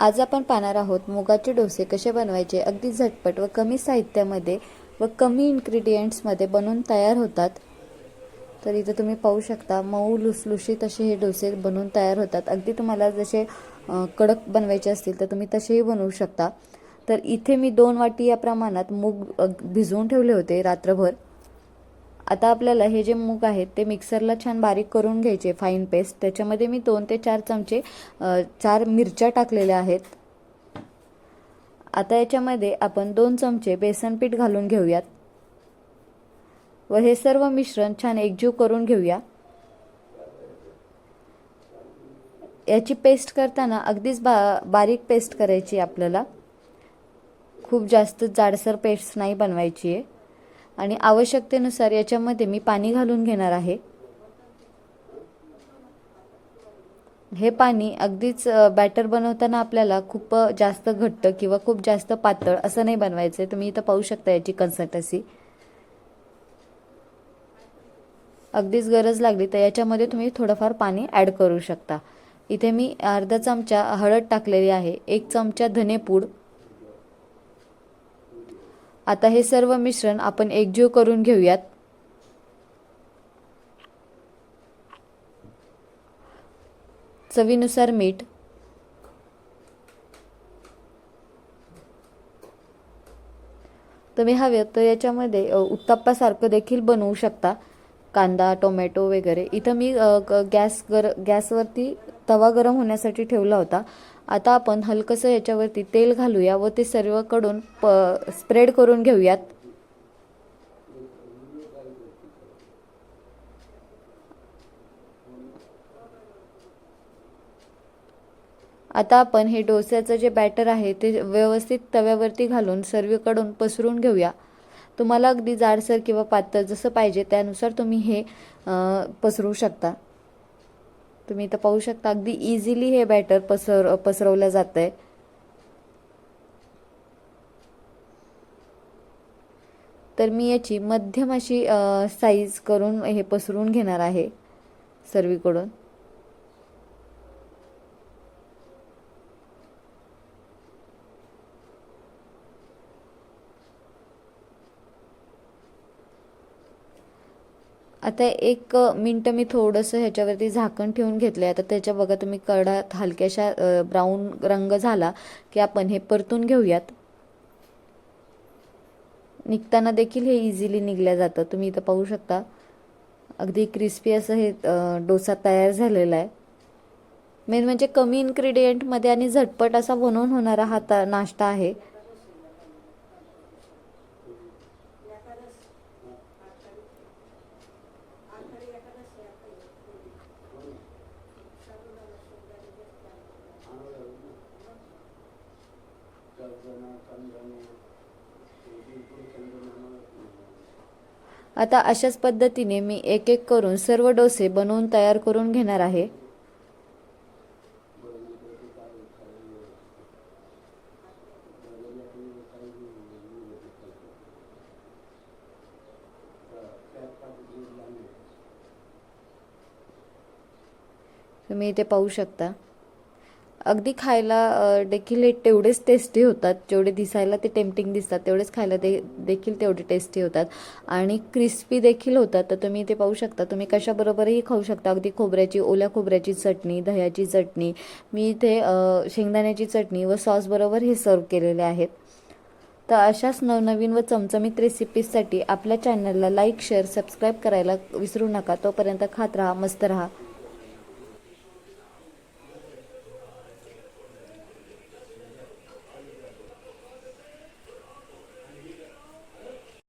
आज आपण पाहणार आहोत मुगाचे डोसे कसे बनवायचे अगदी झटपट व कमी साहित्यामध्ये व कमी इन्ग्रेडियंट्समध्ये बनवून तयार होतात. तर इथं तुम्ही पाहू शकता मऊ लुसलुशीत असे हे डोसे बनवून तयार होतात. अगदी तुम्हाला जसे कडक बनवायचे असतील तर तुम्ही तसेही बनवू शकता. तर इथे मी दोन वाटी या प्रमाणात मूग भिजवून ठेवले होते रात्रभर. आता आपल्याला हे जे मूग आहेत ते मिक्सरला छान बारीक करून घ्यायचे फाईन पेस्ट त्याच्यामध्ये मी दोन ते चार चमचे चार मिरच्या टाकलेल्या आहेत. आता याच्यामध्ये आपण दोन चमचे बेसन पीठ घालून घेऊयात. व हे सर्व मिश्रण छान एकजीव करून घेऊया. याची पेस्ट करताना अगदीच बा बारीक पेस्ट करायची आहे आपल्याला. खूप जास्त जाडसर पेस्ट नाही बनवायची आहे. आणि आवश्यकतेनुसार याच्यामध्ये मी पाणी घालून घेणार आहे. हे पाणी अगदीच बॅटर बनवताना आपल्याला खूप जास्त घट्ट किंवा खूप जास्त पातळ असं नाही बनवायचं आहे तुम्ही इथं पाहू शकता याची कन्सिस्टन्सी अगदीच गरज लागली तर याच्यामध्ये तुम्ही थोडंफार पाणी ॲड करू शकता. इथे मी अर्धा चमचा हळद टाकलेली आहे. एक चमचा धनेपूड. आता हे सर्व मिश्रण आपण एकजीव करून घेऊयात. चवीनुसार मीठ. तुम्ही हवे तर याच्यामध्ये उत्तप्पासारखं देखील बनवू शकता. कांदा टोमॅटो वगैरे. इथं मी गॅस गर गॅसवरती तवा गरम होण्यासाठी ठेवला होता. आता आपण हलकंसं याच्यावरती तेल घालूया व ते सर्वकडून प स्प्रेड करून घेऊयात. आता आपण हे डोस्याचं जे बॅटर आहे ते व्यवस्थित तव्यावरती घालून सर्वीकडून पसरून घेऊया. तुम्हाला अगदी जाडसर किंवा पातळ जसं पाहिजे त्यानुसार तुम्ही हे पसरू शकता. तुम्ही इथं पाहू शकता अगदी इझिली हे बॅटर पसर पसरवलं जातं आहे तर मी याची मध्यम अशी साईज करून हे पसरून घेणार आहे सर्वीकडून. आता एक मिनटं मी थोडंसं ह्याच्यावरती झाकण ठेवून घेतलं आहे आता त्याच्या बघा तुम्ही कडात हलक्याशा ब्राऊन रंग झाला की आपण हे परतून घेऊयात. निघताना देखील हे इझिली निघल्या जातं. तुम्ही इथं पाहू शकता. अगदी क्रिस्पी असं हे डोसा तयार झालेला आहे. मेन म्हणजे कमी इन्ग्रेडियंटमध्ये आणि झटपट असा बनवून होणारा हा ता नाश्ता आहे. आता अशाच पद्धतीने मी एक एक करून सर्व डोसे बनवून तयार करून घेणार आहे. तुम्ही इथे पाहू शकता. अगदी खायला देखील हे तेवढेच टेस्टी होतात. जेवढे दिसायला ते टेम्पटिंग दिसतात तेवढेच खायला दे देखील तेवढे टेस्टी होतात. आणि क्रिस्पी देखील होतात. तर तुम्ही ते पाहू शकता तुम्ही कशाबरोबरही खाऊ शकता. अगदी खोबऱ्याची ओल्या खोबऱ्याची चटणी दह्याची चटणी. मी इथे शेंगदाण्याची चटणी व सॉसबरोबर हे सर्व केलेले आहेत. तर अशाच नवनवीन व चमचमीत रेसिपीजसाठी आपल्या चॅनलला लाईक शेअर सबस्क्राईब करायला विसरू नका. तोपर्यंत खात राहा मस्त राहा.